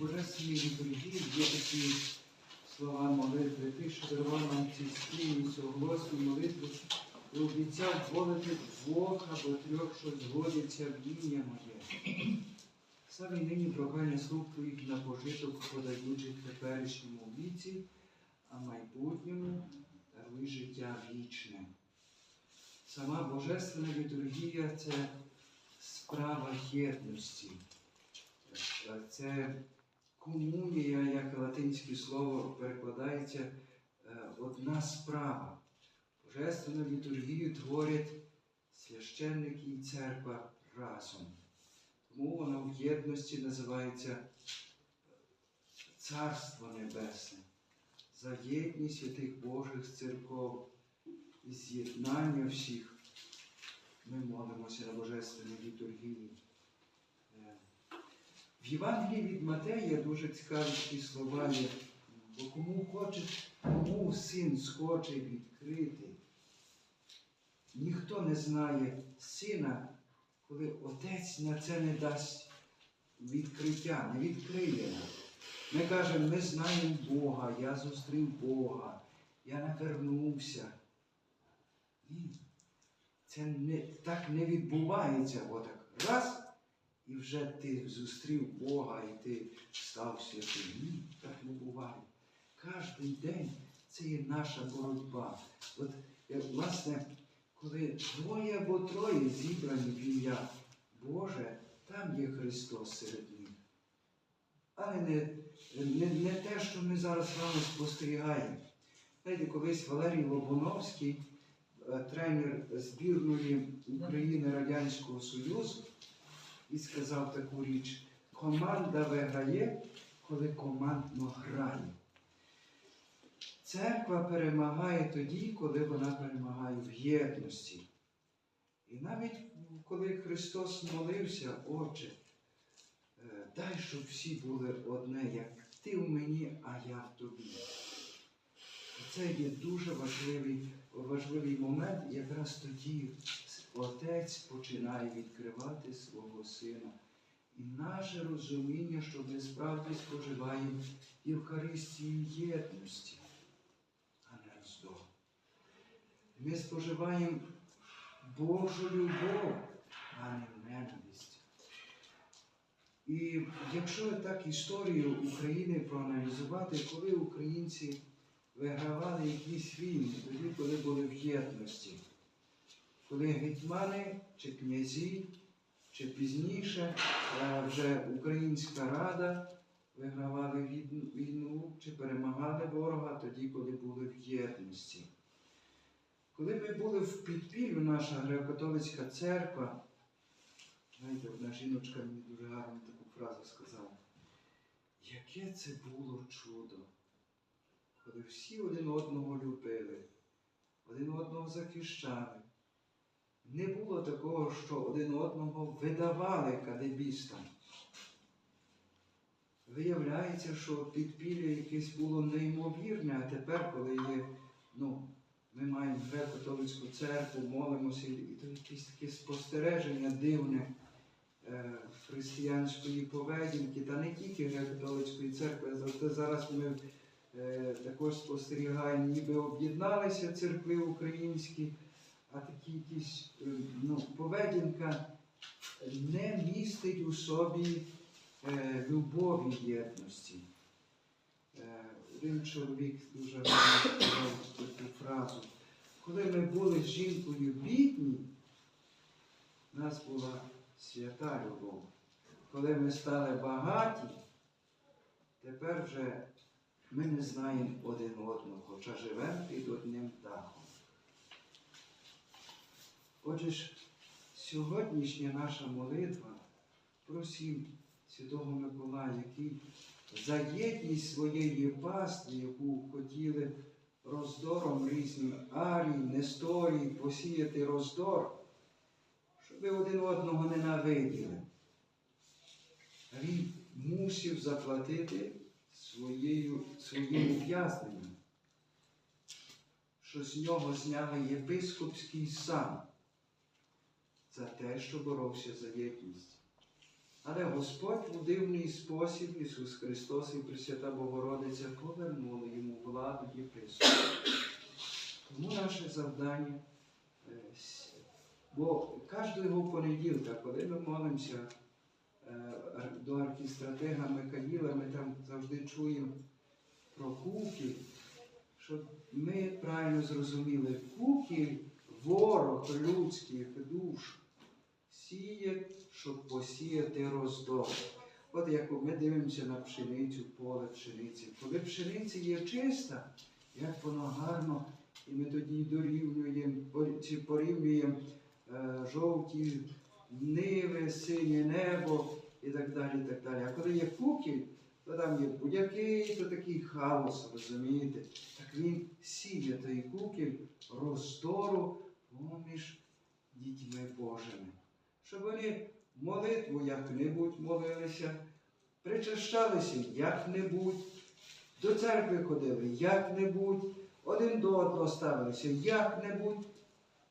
Божественній літургії є такі слова молитви. Ти, що дарував нам ці спільні согласні молитви, і обіцяв волити двох або трьох, що згодяться в ім'я моє. Саме нині прохання слуг твоїх на пожиток, подаючи теперішньому віці, а майбутньому даруй життя вічне. Сама Божественна літургія це справа єдності. Це комунія, як латинське слово перекладається, е, одна справа. Божественну літургію творять священники і церква разом. Тому вона в єдності називається е, Царство Небесне. За єдність святих Божих церков і з'єднання всіх ми молимося на Божественній літургії. В Євангелії від Матея дуже цікаві такі слова є. Бо кому хоче, кому син схоче відкрити. Ніхто не знає сина, коли отець на це не дасть відкриття, не відкриє. Ми кажемо, ми знаємо Бога, я зустрів Бога, я навернувся. Ні. Це не, так не відбувається. Отак раз, і вже ти зустрів Бога, і ти став святим. Ні, так не буває. Кожен день це є наша боротьба. От, е, власне, коли двоє або троє зібрані в ім'я Боже, там є Христос серед них. Але не, не, не те, що ми зараз з вами спостерігаємо. Знаєте, колись Валерій Лобуновський, е, тренер збірної України Радянського Союзу, і сказав таку річ: команда виграє, коли командно грає. Церква перемагає тоді, коли вона перемагає в єдності. І навіть коли Христос молився, Отче, е, дай, щоб всі були одне, як ти в мені, а я в тобі. І це є дуже важливий, важливий момент, якраз тоді Отець починає відкривати свого Сина. І наше розуміння, що ми справді споживаємо Євхаристію єдності, а не роздору. Ми споживаємо Божу любов, а не ненависть. І якщо так історію України проаналізувати, коли українці вигравали якісь війни, тоді, коли були в єдності, коли гетьмани чи князі, чи пізніше е, вже Українська Рада вигравали війну чи перемагали ворога тоді, коли були в єдності. Коли ми були в підпіллю, наша греко-католицька церква, знаєте, одна жіночка мені дуже гарно таку фразу сказала. Яке це було чудо, коли всі один одного любили, один одного захищали. Не було такого, що один одного видавали кадебістам. Виявляється, що підпілля якесь було неймовірне, а тепер, коли є, ну, ми маємо греко-католицьку церкву, молимося, і то якесь таке спостереження дивне е, християнської поведінки, та не тільки греко-католицької церкви, завжди зараз ми е, також спостерігаємо, ніби об'єдналися церкви українські, а такі якісь е, ну, поведінка не містить у собі е, любові єдності. Е, один чоловік дуже сказав таку фразу. Коли ми були з жінкою бідні, у нас була свята любов. Коли ми стали багаті, тепер вже ми не знаємо один одного, хоча живемо під одним дахом. Отже сьогоднішня наша молитва просім Святого Миколая, який за єдність своєї пастви, яку хотіли роздором різним арій, Несторій, посіяти роздор, щоб ви один одного ненавиділи. Він мусив заплатити своєю, своїм ув'язненням, що з нього зняли єпископський сан за те, що боровся за єдність. Але Господь у дивний спосіб, Ісус Христос і Пресвята Богородиця повернули йому владу і присуд. Тому наше завдання, е, бо кожного понеділка, коли ми молимося е, до архістратега Микаїла, ми там завжди чуємо про кукіль, щоб ми правильно зрозуміли, кукіль ворог людських душ сіє, щоб посіяти роздор. От як ми дивимося на пшеницю, поле пшениці. Коли пшениця є чиста, як воно гарно, і ми тоді дорівнюємо чи порівнюємо е, жовті ниви, синє небо і так далі. так далі. А коли є кукіль, то там є будь-який, то такий хаос, розумієте? Так він сіє той кукіль роздору поміж дітьми Божими. Щоб вони молитву як-небудь молилися, причащалися як-небудь, до церкви ходили як-небудь, один до одного ставилися як-небудь.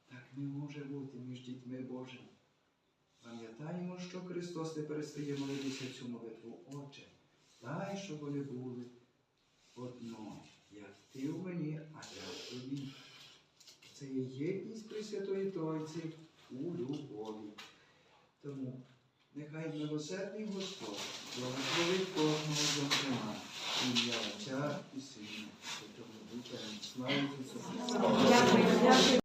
Так не може бути між дітьми Божими. Пам'ятаємо, що Христос не перестає молитися цю молитву. Отче, дай, щоб вони були одно, як ти в мені, а я в тобі. Це є єдність Пресвятої Тройці у любові. Тому нехай милосердний Господь благословить кожного зокрема, ім'я Отця і Сина, Святого Духа. Слава дякую.